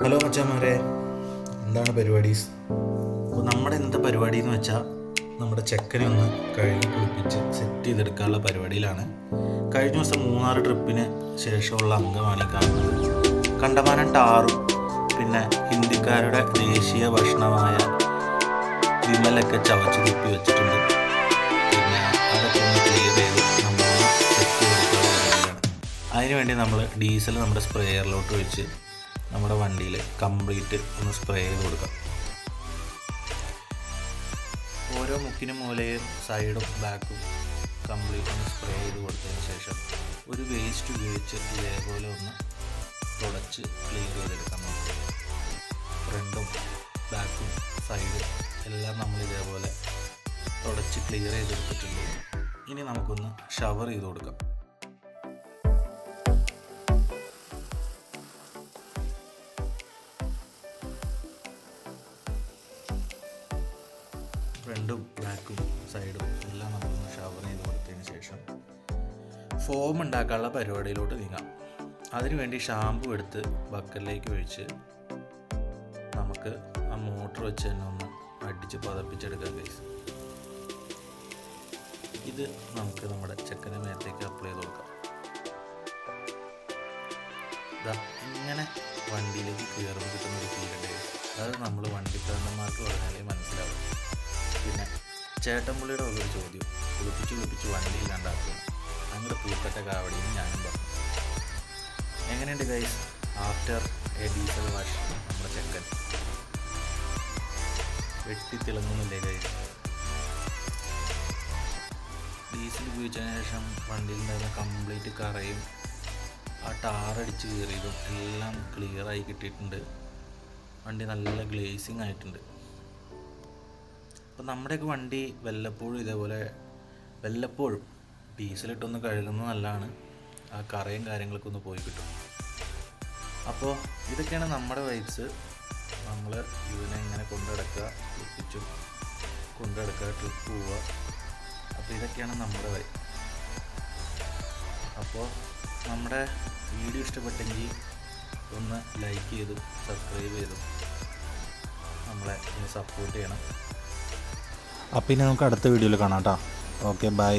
Hello മച്ചാമാരെ എന്താണ് പരിപാടീസ് അപ്പോൾ നമ്മുടെ ഇന്നത്തെ പരിപാടി എന്ന് വെച്ചാൽ നമ്മുടെ ചെക്കനെ ഒന്ന് കഴുകി കുളിപ്പിച്ച് സെറ്റ് ചെയ്തെടുക്കാനുള്ള പരിപാടിയിലാണ്. കഴിഞ്ഞ ദിവസം മൂന്നാറ് ട്രിപ്പിന് ശേഷമുള്ള അംഗമാണ് ഈ കാണുന്നത്. കണ്ടമാനം ടാറും പിന്നെ ഹിന്ദിക്കാരുടെ ദേശീയ ഭക്ഷണമായ വിമലൊക്കെ ചവച്ച് കുപ്പി വെച്ചിട്ടുണ്ട്. പിന്നെ അതൊക്കെ ഒന്ന് ക്ലിയർ നമ്മൾ സെറ്റ് ചെയ്തെടുക്കാനുള്ള പരിപാടിയാണ്. അതിനുവേണ്ടി നമ്മൾ ഡീസൽ നമ്മുടെ സ്പ്രേയറിലോട്ട് ഒഴിച്ച് നമ്മുടെ വണ്ടിയിൽ കംപ്ലീറ്റ് ഒന്ന് സ്പ്രേ ചെയ്ത് കൊടുക്കാം. ഓരോ മുക്കിനും മൂലയും സൈഡും ബാക്കും കംപ്ലീറ്റ് ഒന്ന് സ്പ്രേ ചെയ്ത് കൊടുത്തതിന് ശേഷം ഒരു വേസ്റ്റ് ഉപയോഗിച്ച് ഇതേപോലെ ഒന്ന് തുടച്ച് ക്ലീൻ ചെയ്തെടുക്കാം ഫ്രണ്ടും ബാക്കും സൈഡും എല്ലാം നമ്മൾ ഇതേപോലെ തുടച്ച് ക്ലിയർ ചെയ്തെടുത്തിട്ടുണ്ട്. ഇനി നമുക്കൊന്ന് ഷവർ ചെയ്ത് കൊടുക്കാം. ഫ്രണ്ടും ബാക്കും സൈഡും എല്ലാം നമ്മളൊന്ന് ഷവർ ചെയ്ത് കൊടുത്തതിന് ശേഷം ഫോം ഉണ്ടാക്കാനുള്ള പരിപാടിയിലോട്ട് നീങ്ങാം. അതിനുവേണ്ടി ഷാമ്പു എടുത്ത് ബക്കറ്റിലേക്ക് ഒഴിച്ച് നമുക്ക് ആ മോട്ടർ വെച്ച് തന്നെ ഒന്ന് അടിച്ച് പതപ്പിച്ചെടുക്കാം ഗൈസ് ഇത് നമുക്ക് നമ്മുടെ ചെക്കന്റെ മേത്തേക്ക് അപ്ലൈ ചെയ്ത് കൊടുക്കാം. ഇങ്ങനെ വണ്ടിയിലേക്ക് കയറുമ്പോൾ കിട്ടുന്ന ഒരു ഫീൽ ഉണ്ട് guys. അത് നമ്മൾ വണ്ടി പിന്നെ ചേട്ടൻപുള്ളിയുടെ ഒരു ചോദ്യം. കുളിപ്പിച്ച് കുളിപ്പിച്ച് വണ്ടി ഇല്ലാണ്ടാക്കുക. അങ്ങോട്ട് പൂക്കട്ട കാവടിയും ഞാനും പറഞ്ഞു. എങ്ങനെയുണ്ട് guys after a diesel wash നമ്മുടെ ചെക്കൻ. വെട്ടി തിളങ്ങുന്നില്ലേ ഗൈസ് ഡീസൽ ഉപയോഗിച്ചതിന് ശേഷം വണ്ടിയിലുണ്ടായിരുന്ന കംപ്ലീറ്റ് കറയും ആ ടാറടിച്ച് കയറിയതും എല്ലാം ക്ലിയറായി കിട്ടിയിട്ടുണ്ട്. വണ്ടി നല്ല ഗ്ലേസിങ് ആയിട്ടുണ്ട്. അപ്പം നമ്മുടെയൊക്കെ വണ്ടി വല്ലപ്പോഴും ഇതേപോലെ വല്ലപ്പോഴും ഡീസലിട്ടൊന്ന് കഴുകുന്നത് നല്ലതാണ് ആ കറയും കാര്യങ്ങളൊക്കെ ഒന്ന് പോയി കിട്ടും. അപ്പോൾ ഇതൊക്കെയാണ് നമ്മുടെ വൈബ്സ് നമ്മൾ ഇതിനെ ഇങ്ങനെ കൊണ്ടുനടക്കുക കുളിപ്പിച്ചും കൊണ്ടുനടക്കുക ട്രിപ്പ് പോവുക. അപ്പോൾ ഇതൊക്കെയാണ് നമ്മുടെ വൈബ് അപ്പോൾ നമ്മുടെ വീഡിയോ ഇഷ്ടപ്പെട്ടെങ്കിൽ ഒന്ന് ലൈക്ക് ചെയ്തും സബ്സ്ക്രൈബ് ചെയ്തും. നമ്മളെ സപ്പോർട്ട് ചെയ്യണം. അപ്പം ഇനി നമുക്ക് അടുത്ത വീഡിയോയിൽ കാണാം കേട്ടോ. Okay bye